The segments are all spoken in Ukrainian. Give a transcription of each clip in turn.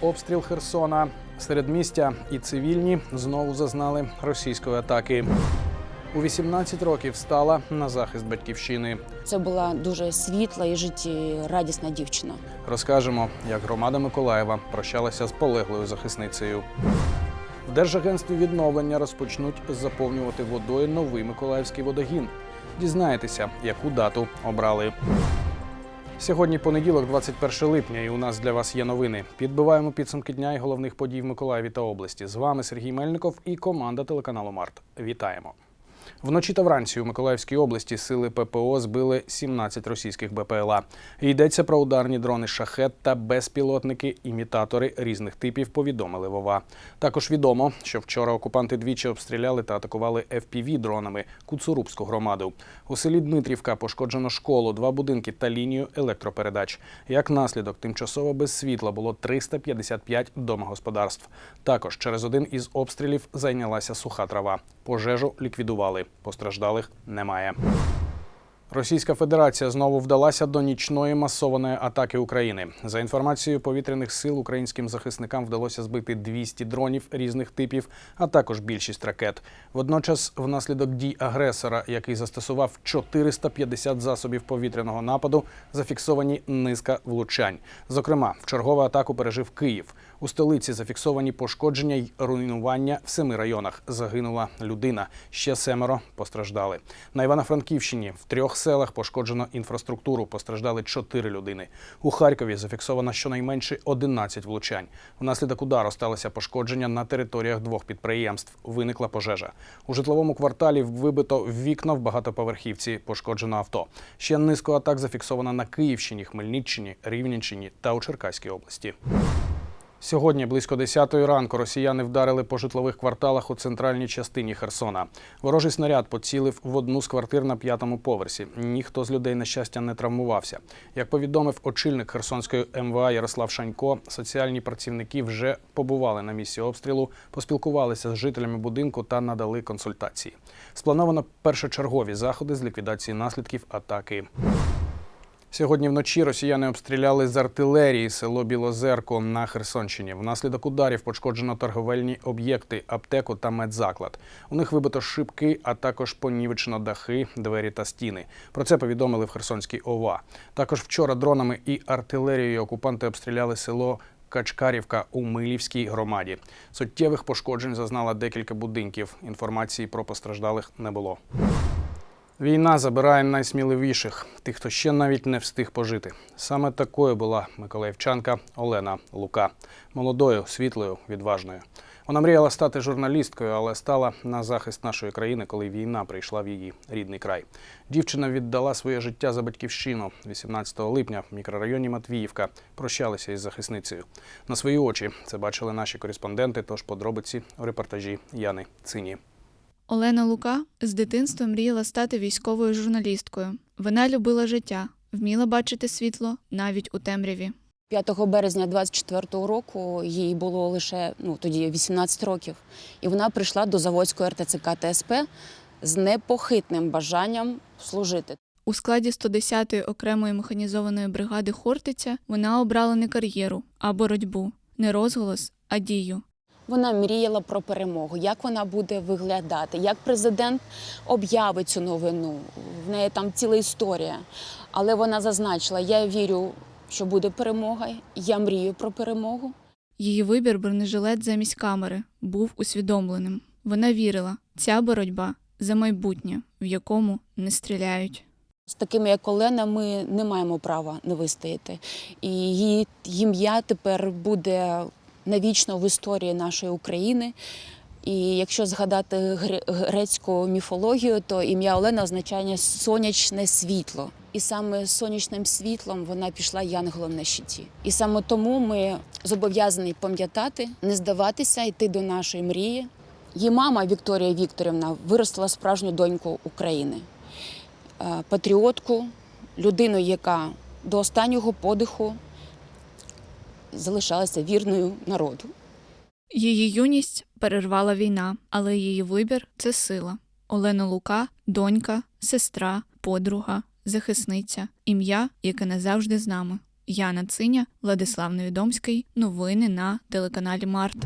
обстріл Херсона. Середмістя і цивільні знову зазнали російської атаки. У 18 років стала на захист батьківщини. Це була дуже світла і життєрадісна дівчина. Розкажемо, як громада Миколаєва прощалася з полеглою захисницею. В Держагентстві відновлення розпочнуть заповнювати водою новий миколаївський водогін. Дізнаєтеся, яку дату обрали. Сьогодні понеділок, 21 липня, і у нас для вас є новини. Підбиваємо підсумки дня і головних подій в Миколаєві та області. З вами Сергій Мельников і команда телеканалу Март. Вітаємо. Вночі та вранці у Миколаївській області сили ППО збили 17 російських БПЛА. Йдеться про ударні дрони шахет та безпілотники, імітатори різних типів. Повідомили Вова. Також відомо, що вчора окупанти двічі обстріляли та атакували fpv дронами Куцурубську громаду. У селі Дмитрівка пошкоджено школу, два будинки та лінію електропередач. Як наслідок, тимчасово без світла було 355 домогосподарств. Також через один із обстрілів зайнялася суха трава. Пожежу ліквідували. Постраждалих немає. Російська Федерація знову вдалася до нічної масованої атаки України. За інформацією повітряних сил, українським захисникам вдалося збити 200 дронів різних типів, а також більшість ракет. Водночас, внаслідок дій агресора, який застосував 450 засобів повітряного нападу, зафіксовані низка влучань. Зокрема, в чергову атаку пережив Київ. У столиці зафіксовані пошкодження й руйнування в семи районах. Загинула людина. Ще семеро постраждали. На Івано-Франківщині в трьох селах пошкоджено інфраструктуру. Постраждали чотири людини. У Харкові зафіксовано щонайменше 11 влучань. Внаслідок удару сталося пошкодження на територіях двох підприємств. Виникла пожежа. У житловому кварталі вибито вікна в багатоповерхівці. Пошкоджено авто. Ще низку атак зафіксовано на Київщині, Хмельниччині, Рівненщині та у Черкаській області. Сьогодні близько 10 ранку росіяни вдарили по житлових кварталах у центральній частині Херсона. Ворожий снаряд поцілив в одну з квартир на п'ятому поверсі. Ніхто з людей, на щастя, не травмувався. Як повідомив очільник Херсонської МВА Ярослав Шанько, соціальні працівники вже побували на місці обстрілу, поспілкувалися з жителями будинку та надали консультації. Сплановано першочергові заходи з ліквідації наслідків атаки. Сьогодні вночі росіяни обстріляли з артилерії село Білозерко на Херсонщині. Внаслідок ударів пошкоджено торговельні об'єкти, аптеку та медзаклад. У них вибито шибки, а також понівечено дахи, двері та стіни. Про це повідомили в Херсонській ОВА. Також вчора дронами і артилерією окупанти обстріляли село. Качкарівка у Милівській громаді. Суттєвих пошкоджень зазнала декілька будинків. Інформації про постраждалих не було. Війна забирає найсміливіших, тих, хто ще навіть не встиг пожити. Саме такою була миколаївчанка Олена Лука, молодою, світлою, відважною. Вона мріяла стати журналісткою, але стала на захист нашої країни, коли війна прийшла в її рідний край. Дівчина віддала своє життя за батьківщину 18 липня в мікрорайоні Матвіївка. Прощалися із захисницею. На свої очі це бачили наші кореспонденти. Тож подробиці у репортажі Яни Цині. Олена Лука з дитинства мріяла стати військовою журналісткою. Вона любила життя, вміла бачити світло навіть у темряві. 5 березня 24-го року їй було лише ну тоді 18 років, і вона прийшла до Заводської РТЦК ТСП з непохитним бажанням служити. У складі 110-ї окремої механізованої бригади Хортиця вона обрала не кар'єру, а боротьбу, не розголос, а дію. Вона мріяла про перемогу, як вона буде виглядати, як президент об'явить цю новину. В неї там ціла історія. Але вона зазначила: я вірю, що буде перемога, я мрію про перемогу. Її вибір бронежилет замість камери був усвідомленим. Вона вірила, ця боротьба за майбутнє, в якому не стріляють. З такими, як Олена, ми не маємо права не вистояти. І її ім'я тепер буде навічно в історії нашої України. І якщо згадати гре- грецьку міфологію, то ім'я Олена означає сонячне світло. І саме сонячним світлом вона пішла янголом на щиті. І саме тому ми зобов'язані пам'ятати, не здаватися, йти до нашої мрії. Її мама Вікторія Вікторівна виростила справжню доньку України, Е, патріотку, людину, яка до останнього подиху залишалася вірною народу. Її юність перервала війна, але її вибір це сила. Олена Лука, донька, сестра, подруга, захисниця, ім'я, яке назавжди з нами. Яна Циня, Владислав Невідомський. Новини на телеканалі Март.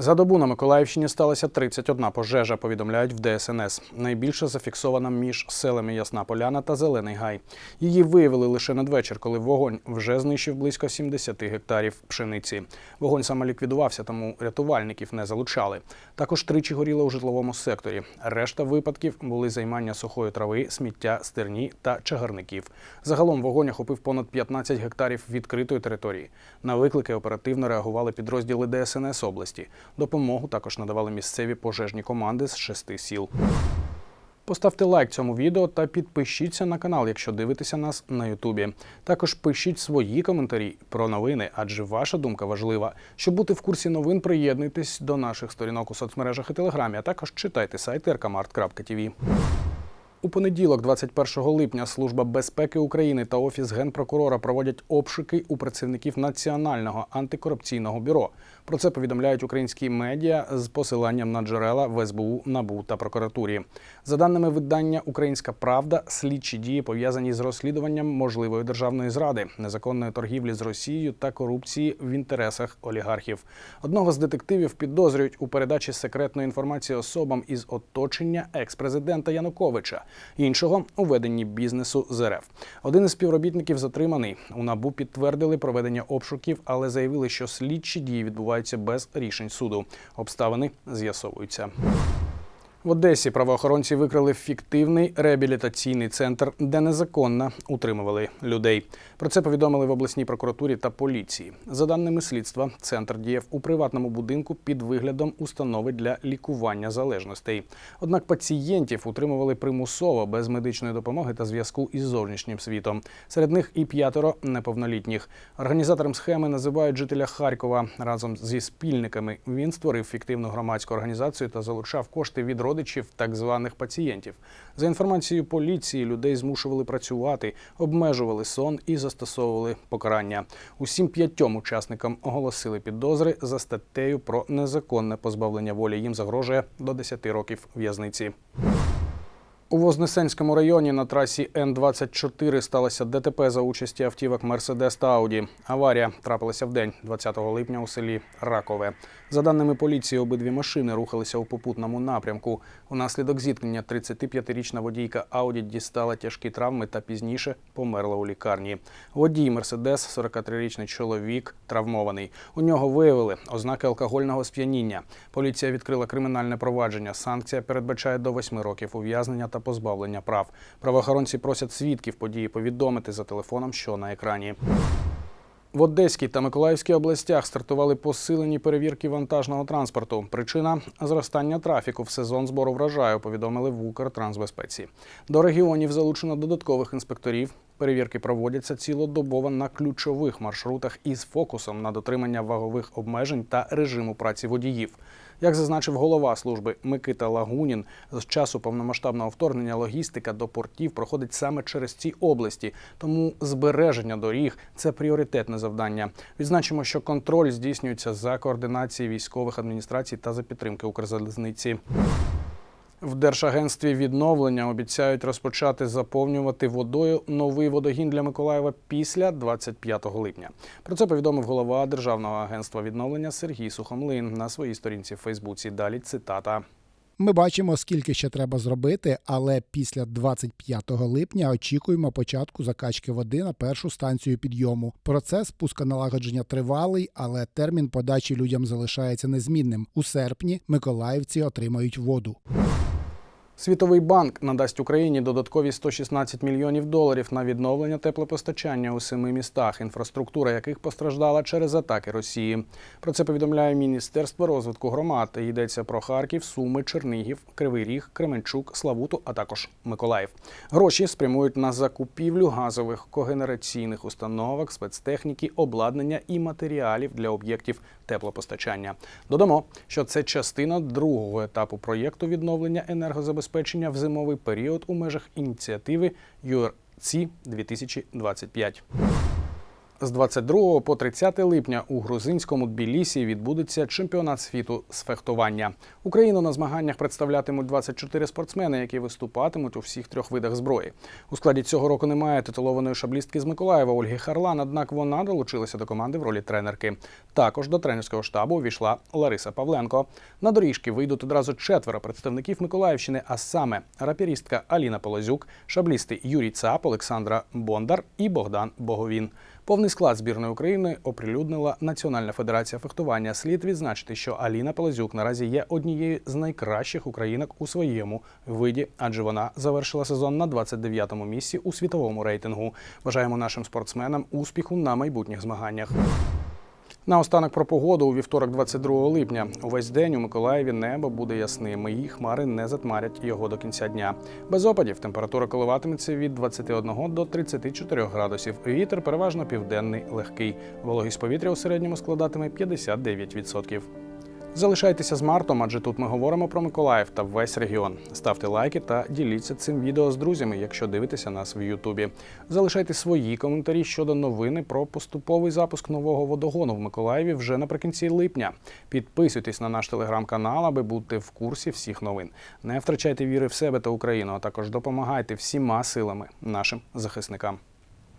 За добу на Миколаївщині сталося 31 пожежа, повідомляють в ДСНС. Найбільше зафіксована між селами Ясна Поляна та Зелений Гай. Її виявили лише надвечір, коли вогонь вже знищив близько 70 гектарів пшениці. Вогонь саме ліквідувався, тому рятувальників не залучали. Також тричі горіло у житловому секторі. Решта випадків були займання сухої трави, сміття, стерні та чагарників. Загалом вогонь охопив понад 15 гектарів відкритої території. На виклики оперативно реагували підрозділи ДСНС області. Допомогу також надавали місцеві пожежні команди з шести сіл. Поставте лайк цьому відео та підпишіться на канал, якщо дивитеся нас на Ютубі. Також пишіть свої коментарі про новини, адже ваша думка важлива. Щоб бути в курсі новин, приєднуйтесь до наших сторінок у соцмережах і телеграмі, а також читайте сайт rkmart.tv. У понеділок, 21 липня, Служба безпеки України та Офіс генпрокурора проводять обшуки у працівників Національного антикорупційного бюро. Про це повідомляють українські медіа з посиланням на джерела в СБУ, НАБУ та прокуратурі. За даними видання Українська Правда, слідчі дії пов'язані з розслідуванням можливої державної зради, незаконної торгівлі з Росією та корупції в інтересах олігархів. Одного з детективів підозрюють у передачі секретної інформації особам із оточення екс-президента Януковича, іншого у веденні бізнесу з РФ. Один із співробітників затриманий. У НАБУ підтвердили проведення обшуків, але заявили, що слідчі дії відбуваються без рішень суду. Обставини з'ясовуються. В Одесі правоохоронці викрили фіктивний реабілітаційний центр, де незаконно утримували людей. Про це повідомили в обласній прокуратурі та поліції. За даними слідства, центр діяв у приватному будинку під виглядом установи для лікування залежностей. Однак пацієнтів утримували примусово без медичної допомоги та зв'язку із зовнішнім світом. Серед них і п'ятеро неповнолітніх. Організатором схеми називають жителя Харкова. Разом зі спільниками він створив фіктивну громадську організацію та залучав кошти від родичів так званих пацієнтів. За інформацією поліції, людей змушували працювати, обмежували сон і застосовували покарання. Усім п'ятьом учасникам оголосили підозри за статтею про незаконне позбавлення волі. Їм загрожує до 10 років в'язниці. У Вознесенському районі на трасі Н-24 сталося ДТП за участі автівок Мерседес та Ауді. Аварія трапилася в день 20 липня у селі Ракове. За даними поліції, обидві машини рухалися у попутному напрямку. Унаслідок зіткнення 35-річна водійка Ауді дістала тяжкі травми та пізніше померла у лікарні. Водій Мерседес, 43-річний чоловік, травмований. У нього виявили ознаки алкогольного сп'яніння. Поліція відкрила кримінальне провадження. Санкція передбачає до 8 років ув'язнення та позбавлення прав. Правоохоронці просять свідків події повідомити за телефоном, що на екрані. В Одеській та Миколаївській областях стартували посилені перевірки вантажного транспорту. Причина зростання трафіку в сезон збору врожаю, повідомили в Укртрансбезпеці. До регіонів залучено додаткових інспекторів. Перевірки проводяться цілодобово на ключових маршрутах із фокусом на дотримання вагових обмежень та режиму праці водіїв. Як зазначив голова служби Микита Лагунін, з часу повномасштабного вторгнення логістика до портів проходить саме через ці області, тому збереження доріг це пріоритетне завдання. Відзначимо, що контроль здійснюється за координації військових адміністрацій та за підтримки Укрзалізниці. В Держагентстві відновлення обіцяють розпочати заповнювати водою новий водогін для Миколаєва після 25 липня. Про це повідомив голова Державного агентства відновлення Сергій Сухомлин на своїй сторінці в Фейсбуці. Далі цитата. Ми бачимо, скільки ще треба зробити, але після 25 липня очікуємо початку закачки води на першу станцію підйому. Процес пусконалагодження тривалий, але термін подачі людям залишається незмінним. У серпні миколаївці отримають воду. Світовий банк надасть Україні додаткові 116 мільйонів доларів на відновлення теплопостачання у семи містах, інфраструктура яких постраждала через атаки Росії. Про це повідомляє Міністерство розвитку громад. Йдеться про Харків, Суми, Чернігів, Кривий Ріг, Кременчук, Славуту, а також Миколаїв. Гроші спрямують на закупівлю газових когенераційних установок, спецтехніки, обладнання і матеріалів для об'єктів теплопостачання. Додамо, що це частина другого етапу проєкту відновлення енергозабезпечення в зимовий період у межах ініціативи юрці 2025. З 22 по 30 липня у грузинському Тбілісі відбудеться чемпіонат світу з фехтування. Україну на змаганнях представлятимуть 24 спортсмени, які виступатимуть у всіх трьох видах зброї. У складі цього року немає титулованої шаблістки з Миколаєва Ольги Харлан, однак вона долучилася до команди в ролі тренерки. Також до тренерського штабу увійшла Лариса Павленко. На доріжки вийдуть одразу четверо представників Миколаївщини, а саме рапірістка Аліна Полозюк, шаблісти Юрій Цап, Олександра Бондар і Богдан Боговін. Повний склад збірної України оприлюднила Національна федерація фехтування. Слід відзначити, що Аліна Полозюк наразі є однією з найкращих українок у своєму виді, адже вона завершила сезон на 29-му місці у світовому рейтингу. Бажаємо нашим спортсменам успіху на майбутніх змаганнях. Наостанок про погоду у вівторок, 22 липня. Увесь день у Миколаєві небо буде ясним, і хмари не затмарять його до кінця дня. Без опадів температура коливатиметься від 21 до 34 градусів. Вітер переважно південний, легкий. Вологість повітря у середньому складатиме 59%. Залишайтеся з Мартом, адже тут ми говоримо про Миколаїв та весь регіон. Ставте лайки та діліться цим відео з друзями, якщо дивитеся нас в Ютубі. Залишайте свої коментарі щодо новини про поступовий запуск нового водогону в Миколаєві вже наприкінці липня. Підписуйтесь на наш телеграм-канал, аби бути в курсі всіх новин. Не втрачайте віри в себе та Україну, а також допомагайте всіма силами нашим захисникам.